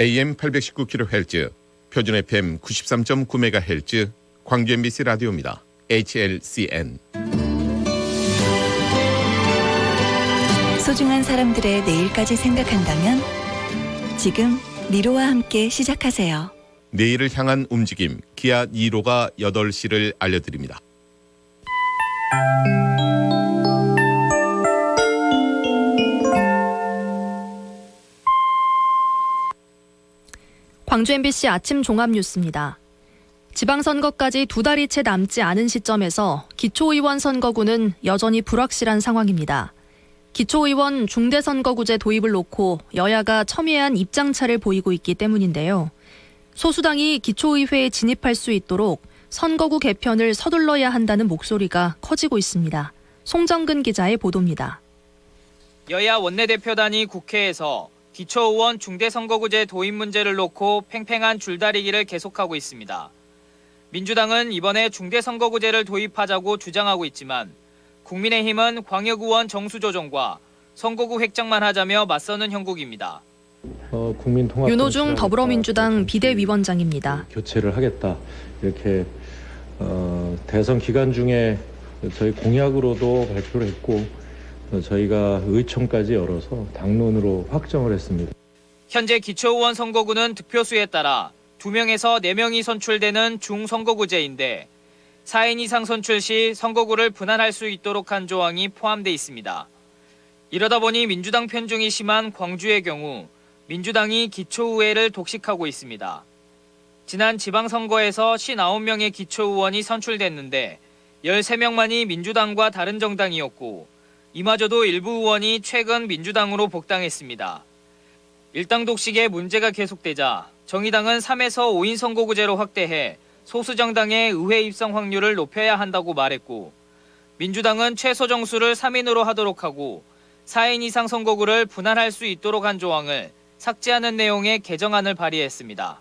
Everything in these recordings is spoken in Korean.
AM 819kHz, 표준 FM 93.9MHz, 광주 MBC 라디오입니다. HLCN. 소중한 사람들의 내일까지 생각한다면 지금 미로와 함께 시작하세요. 내일을 향한 움직임, 기아 2로가 8시를 알려드립니다. 광주 MBC 아침 종합 뉴스입니다. 지방선거까지 두 달이 채 남지 않은 시점에서 기초의원 선거구는 여전히 불확실한 상황입니다. 기초의원 중대선거구제 도입을 놓고 여야가 첨예한 입장차를 보이고 있기 때문인데요. 소수당이 기초의회에 진입할 수 있도록 선거구 개편을 서둘러야 한다는 목소리가 커지고 있습니다. 송정근 기자의 보도입니다. 여야 원내대표단이 국회에서 기초의원 중대선거구제 도입 문제를 놓고 팽팽한 줄다리기를 계속하고 있습니다. 민주당은 이번에 중대선거구제를 도입하자고 주장하고 있지만 국민의힘은 광역의원 정수조정과 선거구 획정만 하자며 맞서는 형국입니다. 어, 국민 통합 윤호중 더불어민주당 비대위원장입니다. 교체를 하겠다 이렇게 어, 대선 기간 중에 저희 공약으로도 발표를 했고 어, 저희가 의총까지 열어서 당론으로 확정을 했습니다. 현재 기초의원 선거구는 득표수에 따라 2명에서 4명이 선출되는 중선거구제인데 4인 이상 선출 시 선거구를 분할할 수 있도록 한 조항이 포함돼 있습니다. 이러다 보니 민주당 편중이 심한 광주의 경우 민주당이 기초의회를 독식하고 있습니다. 지난 지방선거에서 59명의 기초의원이 선출됐는데 13명만이 민주당과 다른 정당이었고 이마저도 일부 의원이 최근 민주당으로 복당했습니다. 일당 독식에 문제가 계속되자 정의당은 3에서 5인 선거구제로 확대해 소수 정당의 의회 입성 확률을 높여야 한다고 말했고 민주당은 최소 정수를 3인으로 하도록 하고 4인 이상 선거구를 분할할 수 있도록 한 조항을 삭제하는 내용의 개정안을 발의했습니다.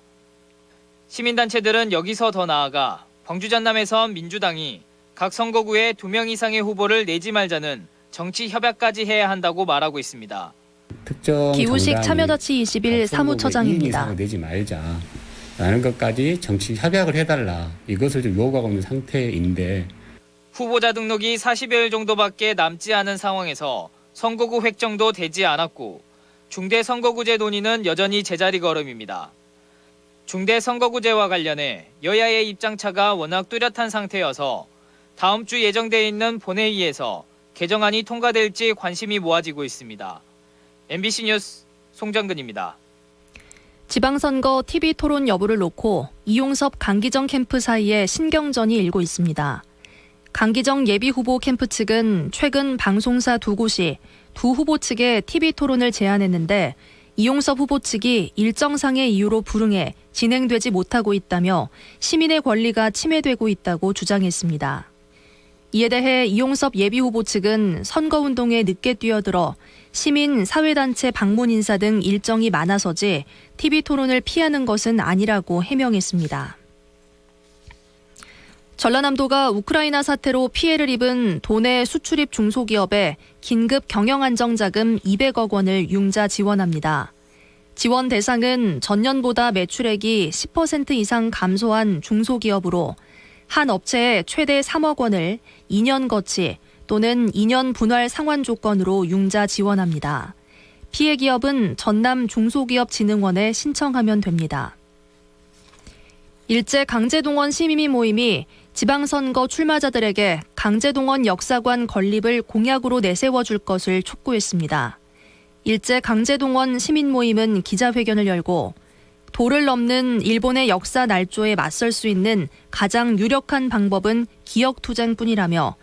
시민단체들은 여기서 더 나아가 광주 전남에선 민주당이 각 선거구에 2명 이상의 후보를 내지 말자는 정치 협약까지 해야 한다고 말하고 있습니다. 특정 기우식 참여자치 21각 선거구에 사무처장입니다. 이상을 내지 말자. 라는 것까지 정치 협약을 해달라. 이것을 좀 요구하고 있는 상태인데 후보자 등록이 40여일 정도밖에 남지 않은 상황에서 선거구 획정도 되지 않았고 중대 선거구제 논의는 여전히 제자리 걸음입니다. 중대 선거구제와 관련해 여야의 입장차가 워낙 뚜렷한 상태여서 다음 주 예정돼 있는 본회의에서 개정안이 통과될지 관심이 모아지고 있습니다. MBC 뉴스 송정근입니다. 지방선거 TV 토론 여부를 놓고 이용섭 강기정 캠프 사이에 신경전이 일고 있습니다. 강기정 예비 후보 캠프 측은 최근 방송사 두 곳이 두 후보 측에 TV 토론을 제안했는데 이용섭 후보 측이 일정상의 이유로 불응해 진행되지 못하고 있다며 시민의 권리가 침해되고 있다고 주장했습니다. 이에 대해 이용섭 예비 후보 측은 선거운동에 늦게 뛰어들어 시민, 사회단체 방문 인사 등 일정이 많아서지 TV 토론을 피하는 것은 아니라고 해명했습니다. 전라남도가 우크라이나 사태로 피해를 입은 도내 수출입 중소기업에 긴급 경영안정자금 200억 원을 융자 지원합니다. 지원 대상은 전년보다 매출액이 10% 이상 감소한 중소기업으로 한 업체에 최대 3억 원을 2년 거치 또는 2년 분할 상환 조건으로 융자 지원합니다. 피해 기업은 전남 중소기업진흥원에 신청하면 됩니다. 일제 강제동원 시민미 모임이 지방선거 출마자들에게 강제동원 역사관 건립을 공약으로 내세워 줄 것을 촉구했습니다. 일제 강제동원 시민 모임은 기자회견을 열고 도를 넘는 일본의 역사 날조에 맞설 수 있는 가장 유력한 방법은 기억 투쟁뿐이라며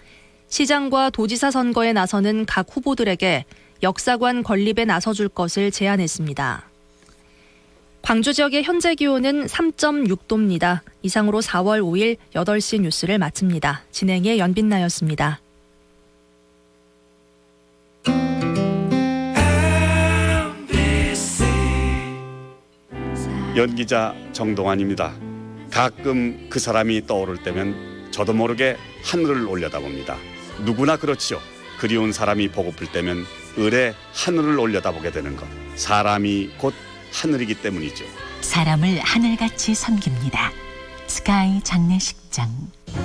시장과 도지사 선거에 나서는 각 후보들에게 역사관 건립에 나서줄 것을 제안했습니다. 광주 지역의 현재 기온은 3.6도입니다. 이상으로 4월 5일 8시 뉴스를 마칩니다. 진행의 연빈나였습니다. 연기자 정동환입니다. 가끔 그 사람이 떠오를 때면 저도 모르게 하늘을 올려다봅니다. 누구나 그렇지요. 그리운 사람이 보고플 때면 을에 하늘을 올려다보게 되는 것. 사람이 곧 하늘이기 때문이죠. 사람을 하늘같이 섬깁니다. 스카이 장례식장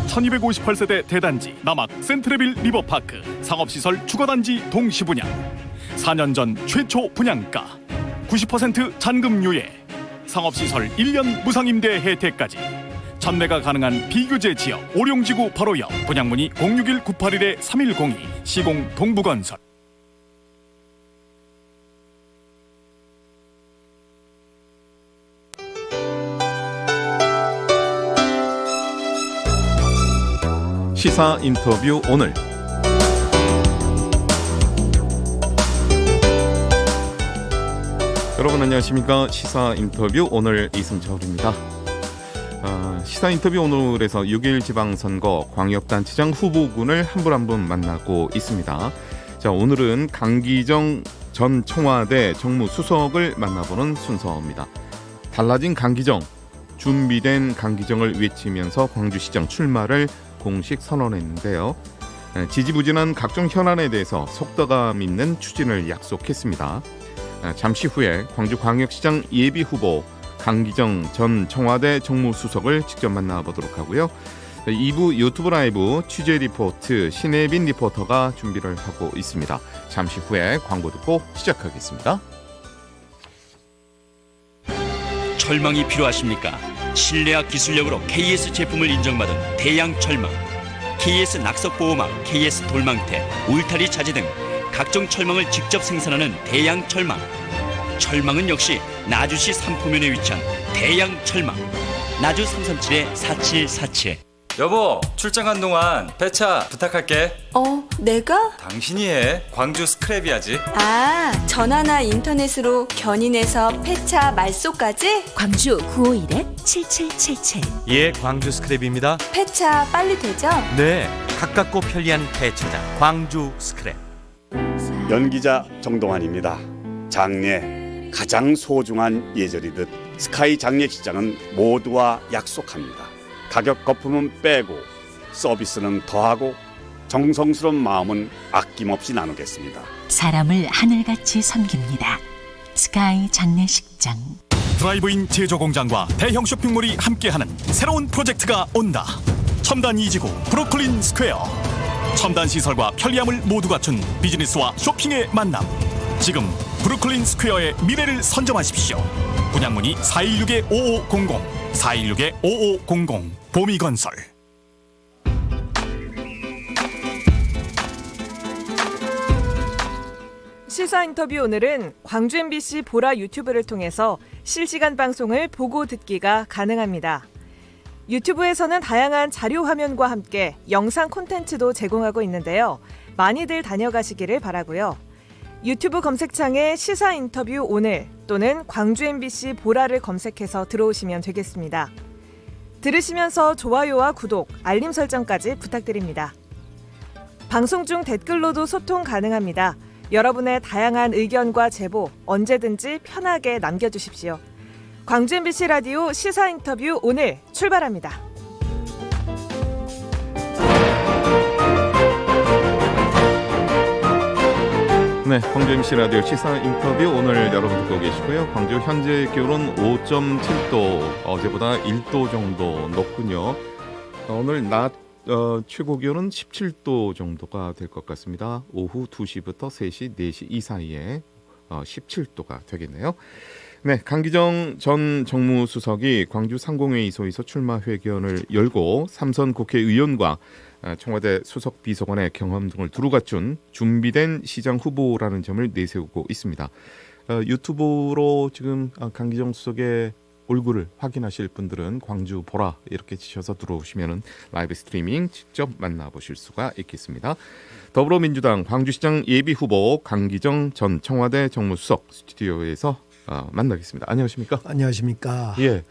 1258세대 대단지 남악 센트레빌 리버파크 상업시설 주거단지 동시 분양 4년 전 최초 분양가 90% 잔금 유예 상업시설 1년 무상임대 혜택까지. 전매가 가능한 비규제 지역 오룡지구 바로 옆 분양문의 061-981-3102 시공 동부건설. 시사 인터뷰 오늘 여러분 안녕하십니까 시사 인터뷰 오늘 이승철입니다. 어, 시사 인터뷰 오늘에서 6일 지방선거 광역단체장 후보군을 한 분 한 분 만나고 있습니다. 자 오늘은 강기정 전 청와대 정무수석을 만나보는 순서입니다. 달라진 강기정 준비된 강기정을 외치면서 광주시장 출마를 공식 선언했는데요. 에, 지지부진한 각종 현안에 대해서 속도감 있는 추진을 약속했습니다. 에, 잠시 후에 광주광역시장 예비 후보 강기정 전 청와대 정무수석을 직접 만나보도록 하고요. 2부 유튜브 라이브 취재 리포트 신혜빈 리포터가 준비를 하고 있습니다. 잠시 후에 광고 듣고 시작하겠습니다. 철망이 필요하십니까? 신뢰와 기술력으로 KS 제품을 인정받은 대양 철망, KS 낙석 보호막, KS 돌망태, 울타리 차지 등 각종 철망을 직접 생산하는 대양 철망. 철망은 역시 나주시 삼포면에 위치한 대양 철망. 나주 337의 4747. 여보, 출장 간 동안 배차 부탁할게. 어, 내가? 당신이 해. 광주 스크랩이야지. 아, 전화나 인터넷으로 견인해서 폐차 말소까지? 광주 951-7777 예, 광주 스크랩입니다. 폐차 빨리 되죠? 네, 가깝고 편리한 배차장 광주 스크랩. 연기자 정동환입니다. 장례 가장 소중한 예절이듯 스카이 장례식장은 모두와 약속합니다. 가격 거품은 빼고 서비스는 더하고 정성스러운 마음은 아낌없이 나누겠습니다. 사람을 하늘같이 섬깁니다. 스카이 장례식장 드라이브인 제조 공장과 대형 쇼핑몰이 함께하는 새로운 프로젝트가 온다. 첨단 이지구 브로콜린 스퀘어. 첨단 시설과 편리함을 모두 갖춘 비즈니스와 쇼핑의 만남. 지금 브루클린 스퀘어의 미래를 선점하십시오. 분양문의 416-5500, 416-5500, 보미건설. 시사 인터뷰 오늘은 광주 MBC 보라 유튜브를 통해서 실시간 방송을 보고 듣기가 가능합니다. 유튜브에서는 다양한 자료 화면과 함께 영상 콘텐츠도 제공하고 있는데요. 많이들 다녀가시기를 바라고요. 유튜브 검색창에 시사 인터뷰 오늘 또는 광주 MBC 보라를 검색해서 들어오시면 되겠습니다. 들으시면서 좋아요와 구독, 알림 설정까지 부탁드립니다. 방송 중 댓글로도 소통 가능합니다. 여러분의 다양한 의견과 제보 언제든지 편하게 남겨주십시오. 광주 MBC 라디오 시사 인터뷰 오늘 출발합니다. 네, 광주 MC 라디오 시사 인터뷰 오늘 여러분 듣고 계시고요. 광주 현재 기온은 5.7도, 어제보다 1도 정도 높군요. 어, 오늘 낮 어, 최고 기온은 17도 정도가 될 것 같습니다. 오후 2시부터 3시, 4시 이 사이에 어, 17도가 되겠네요. 네, 강기정 전 정무수석이 광주 상공회의소에서 출마 회견을 열고 삼선 국회의원과 아, 청와대 수석 비서관의 경험 등을 두루 갖춘 준비된 시장 후보라는 점을 내세우고 있습니다. 어, 유튜브로 지금 아, 강기정 수석의 얼굴을 확인하실 분들은 광주 보라 이렇게 치셔서 들어오시면은 라이브 스트리밍 직접 만나보실 수가 있겠습니다. 더불어민주당 광주시장 예비 후보 강기정 전 청와대 정무수석 스튜디오에서 어, 만나겠습니다. 안녕하십니까? 안녕하십니까? 예.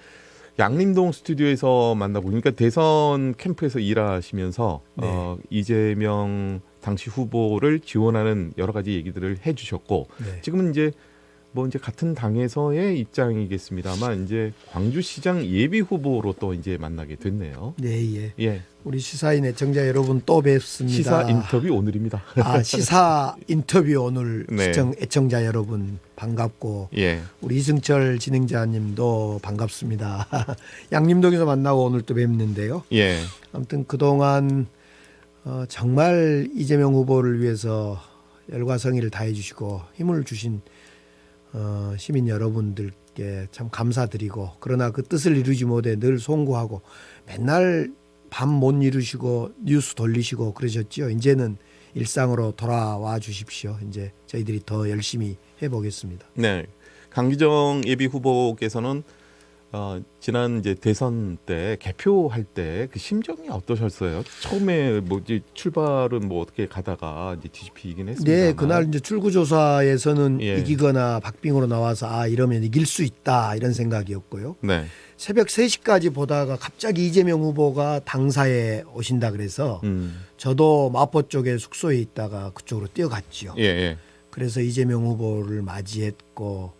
양림동 스튜디오에서 만나보니까 대선 캠프에서 일하시면서 네. 어, 이재명 당시 후보를 지원하는 여러 가지 얘기들을 해주셨고 네. 지금은 이제 뭐 이제 같은 당에서의 입장이겠습니다만 이제 광주시장 예비 후보로 또 이제 만나게 됐네요. 네, 예. 예. 우리 시사인 애청자 여러분 또 뵙습니다. 시사 인터뷰 오늘입니다. 아, 시사 인터뷰 오늘 네. 시청 애청자 여러분 반갑고 예. 우리 이승철 진행자님도 반갑습니다. 양림동에서 만나고 오늘 또 뵙는데요. 예. 아무튼 그 동안 어, 정말 이재명 후보를 위해서 열과 성의를 다해 주시고 힘을 주신 어, 시민 여러분들께 참 감사드리고 그러나 그 뜻을 이루지 못해 늘 송구하고 맨날 밤 못 이루시고 뉴스 돌리시고 그러셨지요. 이제는 일상으로 돌아와 주십시오. 이제 저희들이 더 열심히 해보겠습니다. 네. 강기정 예비 후보께서는 어, 지난 이제 대선 때 개표할 때 그 심정이 어떠셨어요? 처음에 뭐지 출발은 뭐 어떻게 가다가 이제 뒤집히긴 했습니다. 네, 그날 이제 출구조사에서는 예. 이기거나 박빙으로 나와서 아 이러면 이길 수 있다 이런 생각이었고요. 네. 새벽 3시까지 보다가 갑자기 이재명 후보가 당사에 오신다 그래서 음. 저도 마포 쪽에 숙소에 있다가 그쪽으로 뛰어갔지요. 예, 예. 그래서 이재명 후보를 맞이했고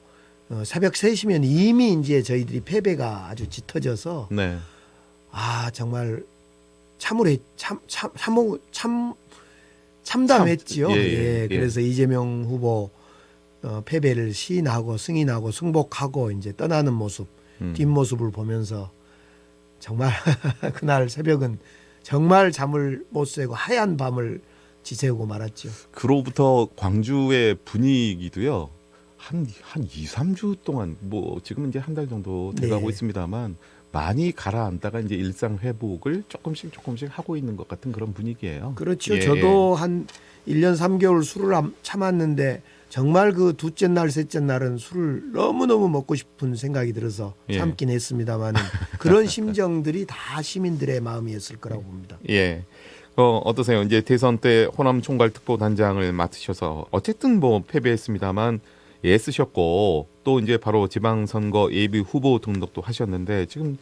어, 새벽 3시면 이미 이제 저희들이 패배가 아주 짙어져서 네. 아 정말 참으로 참 참 참, 참 참담했지요. 참, 예, 예, 예, 예. 그래서 이재명 후보 어, 패배를 시인하고 승인하고 승복하고 이제 떠나는 모습 음. 뒷모습을 보면서 정말 그날 새벽은 정말 잠을 못 새고 하얀 밤을 지새우고 말았죠. 그로부터 광주의 분위기도요. 한, 한 2, 3주 동안 뭐 지금은 이제 한 달 정도 돼가고 네. 있습니다만 많이 가라앉다가 이제 일상 회복을 조금씩 조금씩 하고 있는 것 같은 그런 분위기예요. 그렇죠. 예, 저도 한 1년 3개월 술을 안- 참았는데 정말 그 둘째 날, 셋째 날은 술을 너무너무 먹고 싶은 생각이 들어서 예. 참긴 했습니다만 그런 심정들이 다 시민들의 마음이었을 거라고 봅니다. 예. 어, 어떠세요? 이제 대선 때 호남 총괄 특보 단장을 맡으셔서 어쨌든 뭐 패배했습니다만 애쓰셨고 또 이제 바로 지방선거 예비 후보 등록도 하셨는데 지금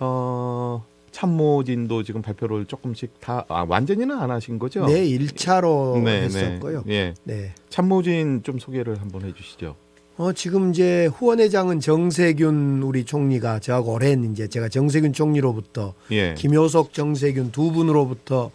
어 참모진도 지금 발표를 조금씩 다 아, 완전히는 안 하신 거죠? 네, 1차로 네, 했었고요. 네. 예. 네. 참모진 좀 소개를 한번 해주시죠. 어, 지금 이제 후원회장은 정세균 우리 총리가 저하고 오랜 이제 제가 정세균 총리로부터 예. 김효석, 정세균 두 분으로부터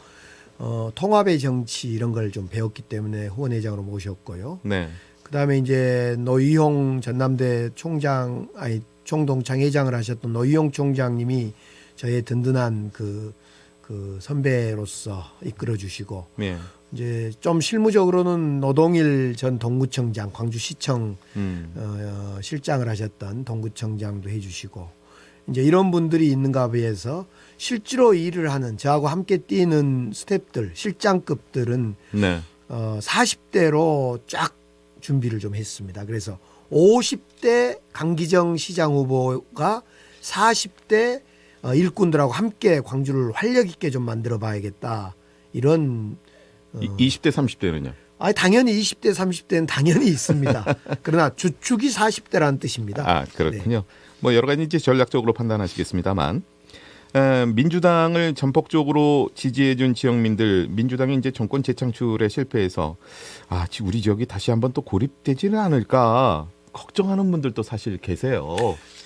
어, 통합의 정치 이런 걸 좀 배웠기 때문에 후원회장으로 모셨고요. 네. 그다음에 이제 노희용 전남대 총장 아니 총동창 회장을 하셨던 노희용 총장님이 저의 든든한 그, 그 선배로서 이끌어 주시고 예. 이제 좀 실무적으로는 노동일 전 동구청장 광주시청 음. 어, 실장을 하셨던 동구청장도 해주시고 이제 이런 분들이 있는가 비해서 실제로 일을 하는 저하고 함께 뛰는 스탭들 실장급들은 네. 어, 40대로 쫙 준비를 좀 했습니다. 그래서 50대 강기정 시장 후보가 40대 어, 일꾼들하고 함께 광주를 활력 있게 좀 만들어 봐야겠다. 이런 어, 이, 20대 30대는요? 아니 당연히 20대 30대는 당연히 있습니다. 그러나 주축이 40대라는 뜻입니다. 아 그렇군요. 뭐 여러 가지 이제 전략적으로 판단하시겠습니다만 에, 민주당을 전폭적으로 지지해준 지역민들 민주당이 이제 정권 재창출에 실패해서 아 지- 우리 지역이 다시 한번 또 고립되지는 않을까 걱정하는 분들도 사실 계세요.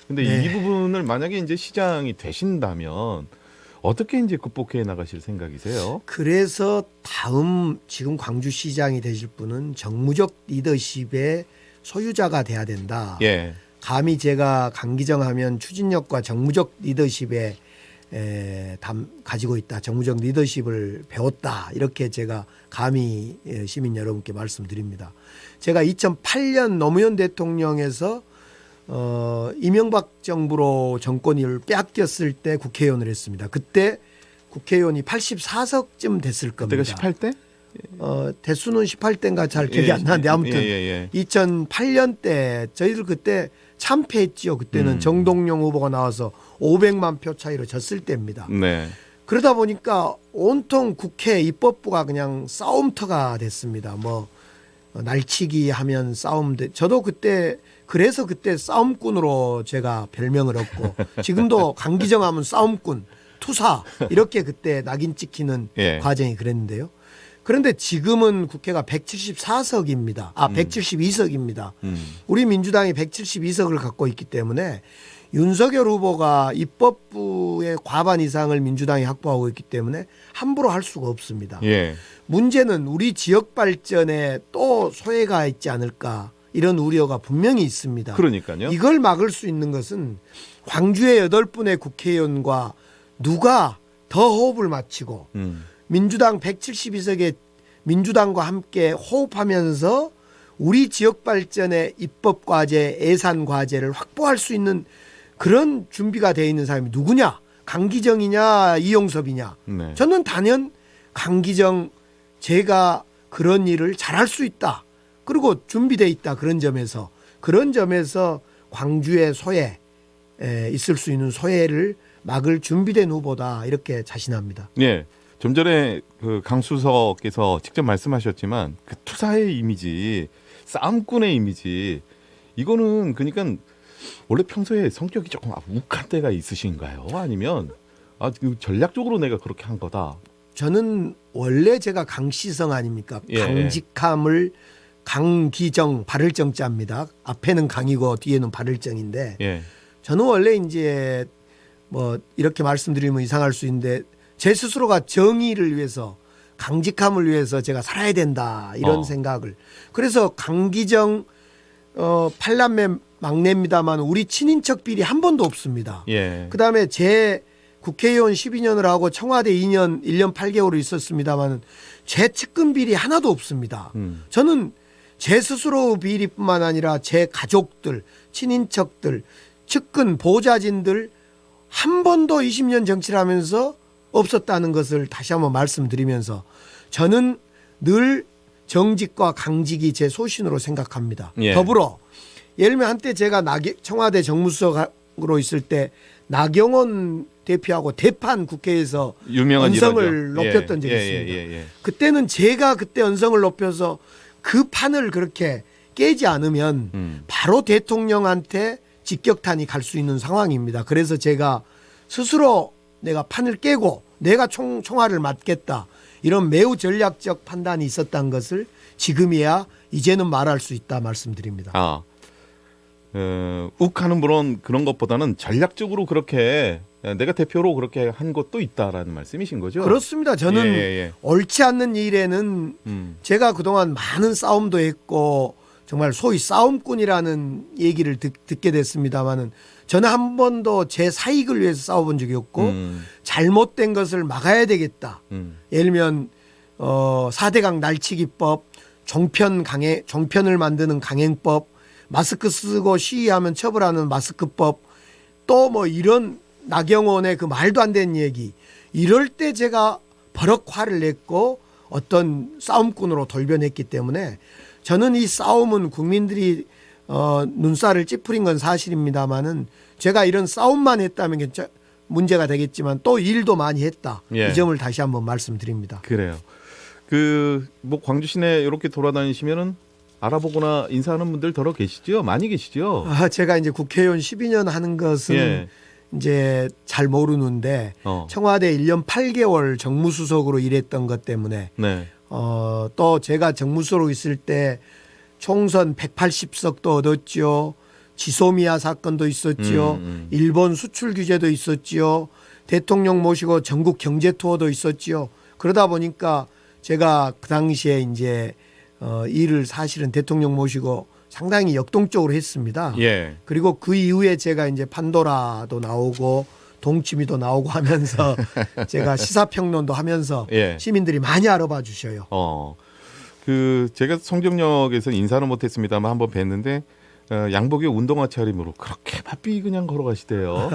근데 네. 이 부분을 만약에 이제 시장이 되신다면 어떻게 이제 극복해 나가실 생각이세요? 그래서 다음 지금 광주시장이 되실 분은 정무적 리더십의 소유자가 돼야 된다. 예. 감히 제가 강기정하면 추진력과 정무적 리더십에 에, 담, 가지고 있다. 정무적 리더십을 배웠다. 이렇게 제가 감히 예, 시민 여러분께 말씀드립니다. 제가 2008년 노무현 대통령에서 어, 이명박 정부로 정권을 빼앗겼을 때 국회의원을 했습니다. 그때 국회의원이 84석쯤 됐을 겁니다. 그때가 18대? 어, 대수는 18대인가 잘 기억이 예, 안 나는데 아무튼 예, 예, 예. 2008년 때 저희들 그때 참패했지요. 그때는 음. 정동영 후보가 나와서 500만 표 차이로 졌을 때입니다. 네. 그러다 보니까 온통 국회 입법부가 그냥 싸움터가 됐습니다. 뭐 어, 날치기 하면 싸움 돼. 저도 그때 그래서 그때 싸움꾼으로 제가 별명을 얻고 지금도 강기정 하면 싸움꾼, 투사 이렇게 그때 낙인 찍히는 예. 과정이 그랬는데요. 그런데 지금은 국회가 174석입니다. 아, 음. 172석입니다. 음. 우리 민주당이 172석을 갖고 있기 때문에 윤석열 후보가 입법부의 과반 이상을 민주당이 확보하고 있기 때문에 함부로 할 수가 없습니다. 예. 문제는 우리 지역 발전에 또 소외가 있지 않을까 이런 우려가 분명히 있습니다. 그러니까요. 이걸 막을 수 있는 것은 광주의 여덟 분의 국회의원과 누가 더 호흡을 맞추고 음. 민주당 172석의 민주당과 함께 호흡하면서 우리 지역 발전의 입법 과제, 예산 과제를 확보할 수 있는 그런 준비가 되어 있는 사람이 누구냐? 강기정이냐, 이용섭이냐? 네. 저는 단연 강기정 제가 그런 일을 잘할 수 있다. 그리고 준비돼 있다. 그런 점에서 그런 점에서 광주의 소외 에, 있을 수 있는 소외를 막을 준비된 후보다 이렇게 자신합니다. 예. 좀 전에 그 강수석께서 직접 말씀하셨지만 그 투사의 이미지, 싸움꾼의 이미지 이거는 그러니까 원래 평소에 성격이 조금 욱할 때가 있으신가요? 아니면 아, 그 전략적으로 내가 그렇게 한 거다. 저는 원래 제가 강시성 아닙니까? 예, 강직함을 강기정 발을정자입니다. 앞에는 강이고 뒤에는 발을정인데 예. 저는 원래 이제 뭐 이렇게 말씀드리면 이상할 수 있는데 제 스스로가 정의를 위해서 강직함을 위해서 제가 살아야 된다 이런 어. 생각을 그래서 강기정 어 팔남매 막내입니다만 우리 친인척 비리 한 번도 없습니다. 예. 그다음에 제 국회의원 12년을 하고 청와대 2년 1년 8개월을 있었습니다만 제 측근 비리 하나도 없습니다. 음. 저는 제 스스로 비리뿐만 아니라 제 가족들, 친인척들, 측근 보좌진들 한 번도 20년 정치를 하면서 없었다는 것을 다시 한번 말씀드리면서 저는 늘 정직과 강직이 제 소신으로 생각합니다. 예. 더불어 예를 들면 한때 제가 청와대 정무수석으로 있을 때 나경원 대표하고 대판 국회에서 유명한 언성을 일화죠. 높였던 예, 적이 예, 있습니다. 예, 예. 그때는 제가 그때 언성을 높여서 그 판을 그렇게 깨지 않으면 음. 바로 대통령한테 직격탄이 갈 수 있는 상황입니다. 그래서 제가 스스로 내가 판을 깨고 내가 총, 총알을 맞겠다. 이런 매우 전략적 판단이 있었던 것을 지금이야 이제는 말할 수 있다 말씀드립니다. 아, 어, 욱하는 물론 그런 것보다는 전략적으로 그렇게 내가 대표로 그렇게 한 것도 있다라는 말씀이신 거죠? 그렇습니다. 저는 예, 예, 예. 옳지 않는 일에는 음. 제가 그동안 많은 싸움도 했고 정말 소위 싸움꾼이라는 얘기를 듣, 듣게 됐습니다마는 저는 한 번도 제 사익을 위해서 싸워본 적이 없고 음. 잘못된 것을 막아야 되겠다. 음. 예를 들면 어 4대강 날치기법, 종편 강행 종편을 만드는 강행법, 마스크 쓰고 시위하면 처벌하는 마스크법, 또 뭐 이런 나경원의 그 말도 안 되는 얘기. 이럴 때 제가 버럭 화를 냈고 어떤 싸움꾼으로 돌변했기 때문에 저는 이 싸움은 국민들이 어 눈살을 찌푸린 건 사실입니다마는 제가 이런 싸움만 했다면 괜찮 문제가 되겠지만 또 일도 많이 했다. 예. 이 점을 다시 한번 말씀드립니다. 그래요. 그 뭐 광주 시내 이렇게 돌아다니시면은 알아보거나 인사하는 분들 더러 계시죠? 많이 계시죠? 아, 제가 이제 국회의원 12년 하는 것은 예. 이제 잘 모르는데 어. 청와대 1년 8개월 정무수석으로 일했던 것 때문에 네. 어, 또 제가 정무수로 있을 때 총선 180석도 얻었죠. 지소미아 사건도 있었죠. 음, 음. 일본 수출 규제도 있었죠. 대통령 모시고 전국 경제 투어도 있었죠. 그러다 보니까 제가 그 당시에 이제 어, 일을 사실은 대통령 모시고 상당히 역동적으로 했습니다. 예. 그리고 그 이후에 제가 이제 판도라도 나오고 동치미도 나오고 하면서 제가 시사평론도 하면서 예. 시민들이 많이 알아봐 주셔요. 어. 그 제가 성정역에서 인사는 못했습니다만 한번 뵀는데 어, 양복에 운동화 차림으로 그렇게 바삐 그냥 걸어가시대요.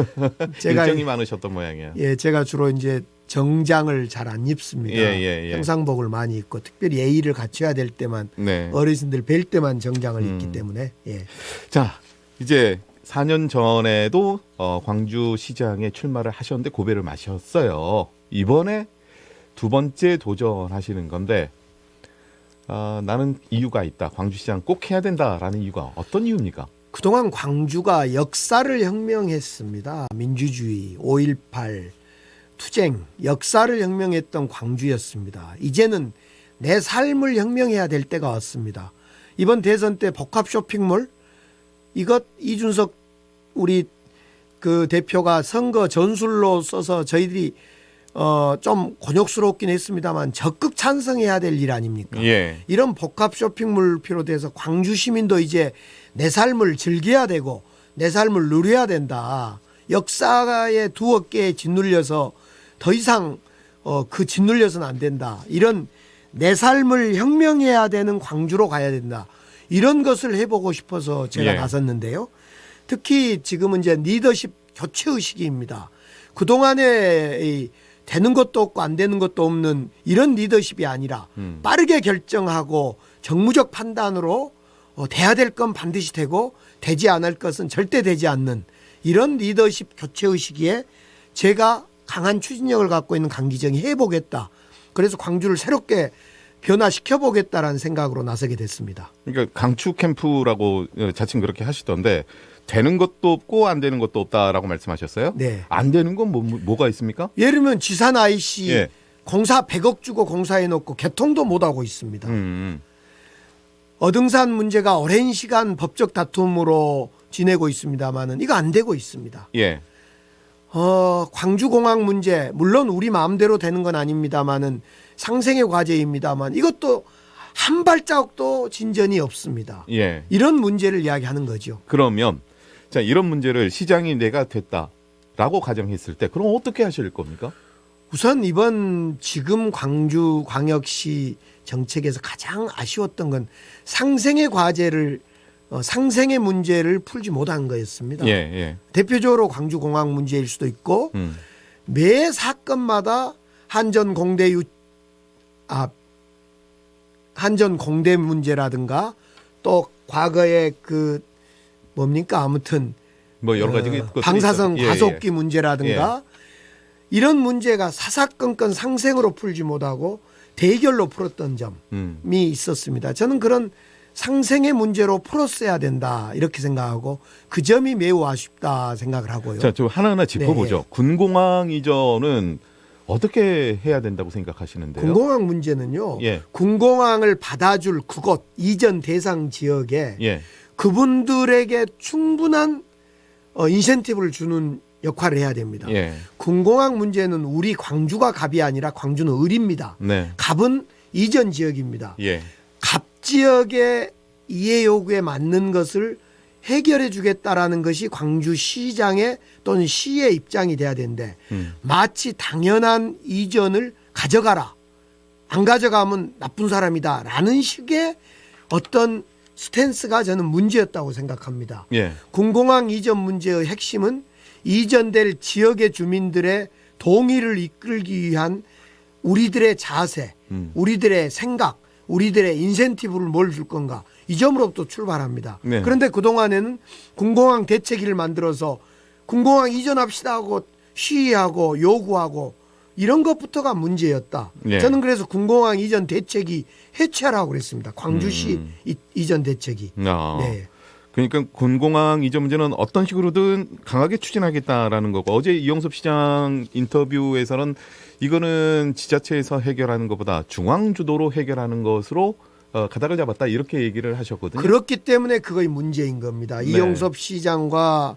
제가 일정이 많으셨던 모양이야. 예, 제가 주로 이제 정장을 잘 안 입습니다. 예, 예, 예. 평상복을 많이 입고 특별히 예의를 갖춰야 될 때만 네. 어르신들 뵐 때만 정장을 음. 입기 때문에 예. 자, 이제 4년 전에도 어, 광주 시장에 출마를 하셨는데 고배를 마셨어요. 이번에 두 번째 도전하시는 건데 아, 나는 이유가 있다. 광주시장 꼭 해야 된다라는 이유가 어떤 이유입니까? 그동안 광주가 역사를 혁명했습니다. 민주주의, 5.18, 투쟁, 역사를 혁명했던 광주였습니다. 이제는 내 삶을 혁명해야 될 때가 왔습니다. 이번 대선 때 복합 쇼핑몰 이것 이준석 우리 그 대표가 선거 전술로 써서 저희들이 어 좀 곤욕스럽긴 했습니다만 적극 찬성해야 될 일 아닙니까? 예. 이런 복합 쇼핑몰 비롯해서 광주 시민도 이제 내 삶을 즐겨야 되고 내 삶을 누려야 된다. 역사의 두 어깨에 짓눌려서 더 이상 어, 그 짓눌려서는 안 된다. 이런 내 삶을 혁명해야 되는 광주로 가야 된다. 이런 것을 해보고 싶어서 제가 예. 나섰는데요. 특히 지금은 이제 리더십 교체 의식입니다. 그동안에 이 되는 것도 없고 안 되는 것도 없는 이런 리더십이 아니라 음. 빠르게 결정하고 정무적 판단으로 어, 돼야 될 건 반드시 되고 되지 않을 것은 절대 되지 않는 이런 리더십 교체 의식에 제가 강한 추진력을 갖고 있는 강기정이 해보겠다. 그래서 광주를 새롭게 변화시켜 보겠다라는 생각으로 나서게 됐습니다. 그러니까 강추 캠프라고 어, 자칭 그렇게 하시던데 되는 것도 없고 안 되는 것도 없다라고 말씀하셨어요? 네. 안 되는 건 뭐, 뭐가 있습니까? 예를 들면 지산 IC 예. 공사 100억 주고 공사해 놓고 개통도 못 하고 있습니다. 음, 어등산 문제가 오랜 시간 법적 다툼으로 지내고 있습니다만은 이거 안 되고 있습니다. 예. 어, 광주공항 문제 물론 우리 마음대로 되는 건 아닙니다만은 상생의 과제입니다만 이것도 한 발자국도 진전이 없습니다. 예. 이런 문제를 이야기하는 거죠. 그러면 자 이런 문제를 시장이 내가 됐다라고 가정했을 때 그럼 어떻게 하실 겁니까? 우선 이번 지금 광주 광역시 정책에서 가장 아쉬웠던 건 상생의 과제를 어, 상생의 문제를 풀지 못한 거였습니다. 예, 예. 대표적으로 광주공항 문제일 수도 있고 음. 매 사건마다 한전 공대 유, 아, 한전 공대 문제라든가 또 과거에 그 뭡니까 아무튼 뭐 여러 가지 어, 방사성. 예, 과속기 예. 문제라든가 이런 문제가 사사건건 상생으로 풀지 못하고 대결로 풀었던 점이 음. 있었습니다. 저는 그런 상생의 문제로 풀었어야 된다 이렇게 생각하고 그 점이 매우 아쉽다 생각을 하고요. 자, 좀 하나하나 짚어보죠. 네. 군공항 이전은 어떻게 해야 된다고 생각하시는데요? 군공항 문제는요. 예. 군공항을 받아줄 그곳 이전 대상 지역에 예. 그분들에게 충분한 어, 인센티브를 주는 역할을 해야 됩니다. 예. 군공항 문제는 우리 광주가 갑이 아니라 광주는 을입니다. 네. 갑은 이전 지역입니다. 예. 갑 지역의 이해 요구에 맞는 것을 해결해 주겠다라는 것이 광주시장의 또는 시의 입장이 돼야 되는데 음. 마치 당연한 이전을 가져가라. 안 가져가면 나쁜 사람이다라는 식의 어떤 스탠스가 저는 문제였다고 생각합니다. 예. 군공항 이전 문제의 핵심은 이전될 지역의 주민들의 동의를 이끌기 위한 우리들의 자세, 음. 우리들의 생각, 우리들의 인센티브를 뭘 줄 건가 이 점으로부터 출발합니다. 네. 그런데 그 동안에는 군공항 대책위를 만들어서 군공항 이전합시다 하고 시위하고 요구하고 이런 것부터가 문제였다. 네. 저는 그래서 군공항 이전 대책이 해체하라고 그랬습니다. 광주시 음. 이, 이전 대책이. 아. 네. 그러니까 군공항 이전 문제는 어떤 식으로든 강하게 추진하겠다라는 거고 어제 이영섭 시장 인터뷰에서는 이거는 지자체에서 해결하는 것보다 중앙 주도로 해결하는 것으로 어, 가닥을 잡았다 이렇게 얘기를 하셨거든요. 그렇기 때문에 그거의 문제인 겁니다. 네. 이용섭 시장과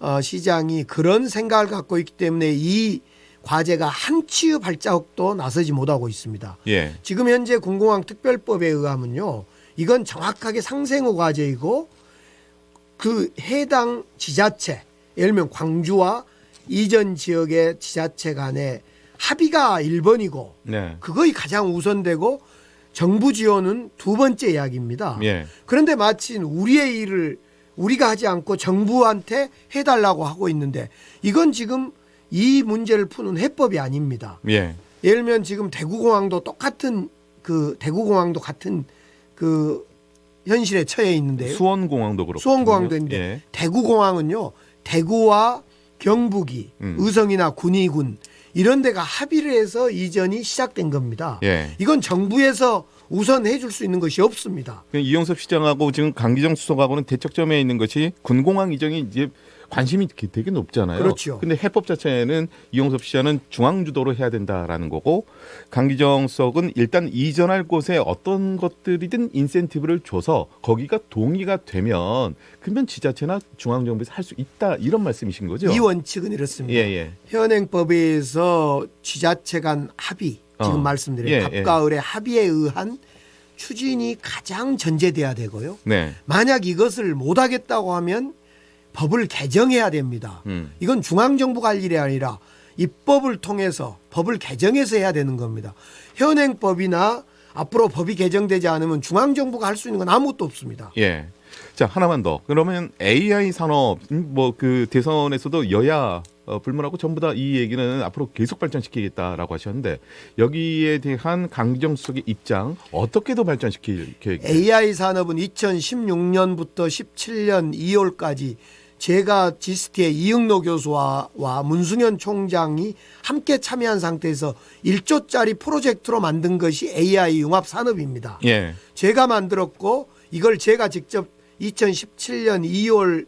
어, 시장이 그런 생각을 갖고 있기 때문에 이 과제가 한치의 발자국도 나서지 못하고 있습니다. 예. 지금 현재 군공항 특별법에 의하면요. 이건 정확하게 상생호 과제이고 그 해당 지자체, 예를 들면 광주와 이전 지역의 지자체 간의 합의가 1번이고 네. 그것이 가장 우선되고 정부 지원은 두 번째 이야기입니다. 예. 그런데 마치 우리의 일을 우리가 하지 않고 정부한테 해달라고 하고 있는데 이건 지금 이 문제를 푸는 해법이 아닙니다. 예. 예를 들면 지금 대구공항도 똑같은 그 대구공항도 같은 그 현실에 처해 있는데요. 수원공항도 그렇고. 수원공항도 있는데 예. 대구공항은요 대구와 경북이 음. 의성이나 군위군 이런 데가 합의를 해서 이전이 시작된 겁니다. 예. 이건 정부에서 우선 해줄 수 있는 것이 없습니다. 그 이영섭 시장하고 지금 강기정 수석하고는 대척점에 있는 것이 군공항 이전이 이제 관심이 되게 높잖아요. 그렇죠. 근데 해법 자체는 이용섭 시장은 중앙 주도로 해야 된다라는 거고 강기정 수석은 일단 이전할 곳에 어떤 것들이든 인센티브를 줘서 거기가 동의가 되면 그러면 지자체나 중앙 정부에서 할 수 있다 이런 말씀이신 거죠? 이 원칙은 이렇습니다. 예, 예. 현행법에서 지자체 간 합의 지금 어. 말씀드린 예, 갑과 을의 합의에 의한 추진이 가장 전제돼야 되고요. 네. 만약 이것을 못하겠다고 하면 법을 개정해야 됩니다. 음. 이건 중앙정부가 할 일이 아니라 입법을 통해서 법을 개정해서 해야 되는 겁니다. 현행법이나 앞으로 법이 개정되지 않으면 중앙정부가 할 수 있는 건 아무것도 없습니다. 예. 자 하나만 더. 그러면 AI 산업 뭐 그 대선에서도 여야 어, 불문하고 전부 다 이 얘기는 앞으로 계속 발전시키겠다라고 하셨는데 여기에 대한 강기정 수석의 입장 어떻게 더 발전시킬 계획? AI 산업은 2016년부터 17년 2월까지 제가 지스티의 이응노 교수와 와 문승현 총장이 함께 참여한 상태에서 1조짜리 프로젝트로 만든 것이 AI 융합 산업입니다. 예. 제가 만들었고 이걸 제가 직접 2017년 2월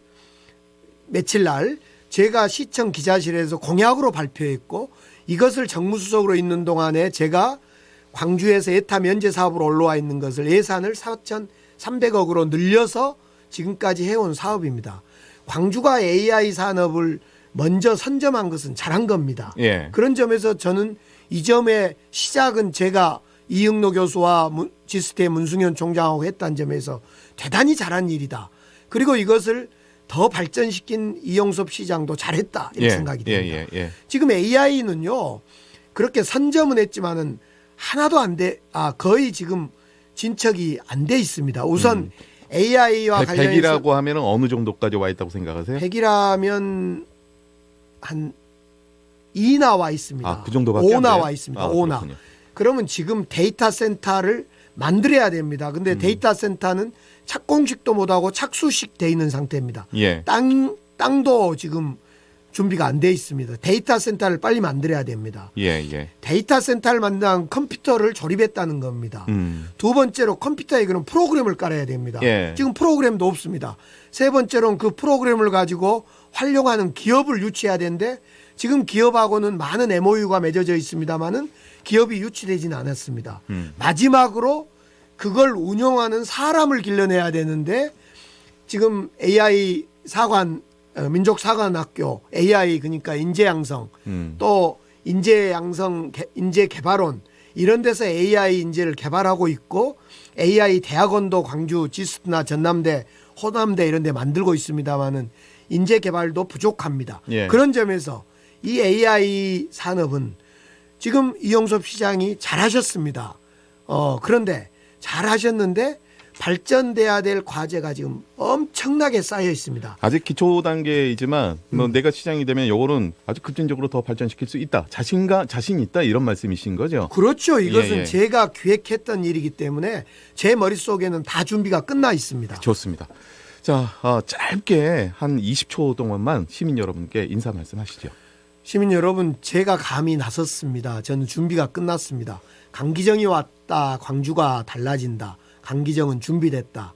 며칠 날 제가 시청 기자실에서 공약으로 발표했고 이것을 정무수석으로 있는 동안에 제가 광주에서 예타 면제 사업으로 올라와 있는 것을 예산을 4,300억으로 늘려서 지금까지 해온 사업입니다. 광주가 AI 산업을 먼저 선점한 것은 잘한 겁니다. 예. 그런 점에서 저는 이 점의 시작은 제가 이응노 교수와 문- 지스테의 문승현 총장하고 했다는 점에서 대단히 잘한 일이다. 그리고 이것을 더 발전시킨 이용섭 시장도 잘했다 이렇게 예. 생각이 예, 됩니다. 예, 예. 지금 AI는요 그렇게 선점은 했지만은 하나도 안 돼, 아 거의 지금 진척이 안 돼 있습니다. 우선 AI와 백- 관련해서 백이라고 하면 어느 정도까지 와 있다고 생각하세요? 100이라면 한 2 나 와 있습니다. 아, 그 정도밖에 5안 돼요? 나와 있습니다. 아, 5 나. 그렇군요. 그러면 지금 데이터 센터를 만들어야 됩니다. 근데 음. 데이터 센터는 착공식도 못하고 착수식 돼 있는 상태입니다. 예. 땅 땅도 지금 준비가 안 돼 있습니다. 데이터 센터를 빨리 만들어야 됩니다. 예, 예. 데이터 센터를 만든 컴퓨터를 조립했다는 겁니다. 음. 두 번째로 컴퓨터에 그런 프로그램을 깔아야 됩니다. 예. 지금 프로그램도 없습니다. 세 번째로는 그 프로그램을 가지고 활용하는 기업을 유치해야 되는데 지금 기업하고는 많은 MOU가 맺어져 있습니다만은 기업이 유치되지는 않았습니다. 음. 마지막으로 그걸 운영하는 사람을 길러내야 되는데 지금 AI 사관 어, 민족 사관학교 AI 그러니까 인재 양성 음. 또 인재 양성 개- 인재 개발원 이런 데서 AI 인재를 개발하고 있고 AI 대학원도 광주 지스트나 전남대 호남대 이런 데 만들고 있습니다만은 인재 개발도 부족합니다. 예. 그런 점에서 이 AI 산업은 지금 이용섭 시장이 잘하셨습니다. 어 그런데 잘하셨는데 발전돼야 될 과제가 지금 엄청나게 쌓여 있습니다. 아직 기초 단계이지만 음. 뭐 내가 시장이 되면 요거는 아주 급진적으로 더 발전시킬 수 있다. 자신과 자신 있다 이런 말씀이신 거죠? 그렇죠. 이것은 예, 예. 제가 기획했던 일이기 때문에 제 머릿속에는 다 준비가 끝나 있습니다. 좋습니다. 자, 어, 짧게 한 20초 동안만 시민 여러분께 인사 말씀하시죠. 시민 여러분, 제가 감히 나섰습니다. 저는 준비가 끝났습니다. 강기정이 왔다. 광주가 달라진다. 강기정은 준비됐다.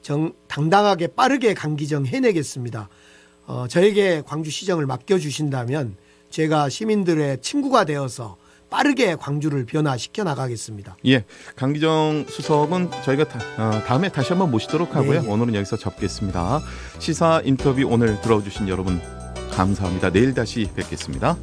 정, 당당하게 빠르게 강기정 해내겠습니다. 어, 저에게 광주 시정을 맡겨주신다면 제가 시민들의 친구가 되어서 빠르게 광주를 변화시켜 나가겠습니다. 예, 강기정 수석은 저희가 다, 어, 다음에 다시 한번 모시도록 하고요. 네, 예. 오늘은 여기서 접겠습니다. 시사 인터뷰 오늘 들어주신 여러분 감사합니다. 내일 다시 뵙겠습니다.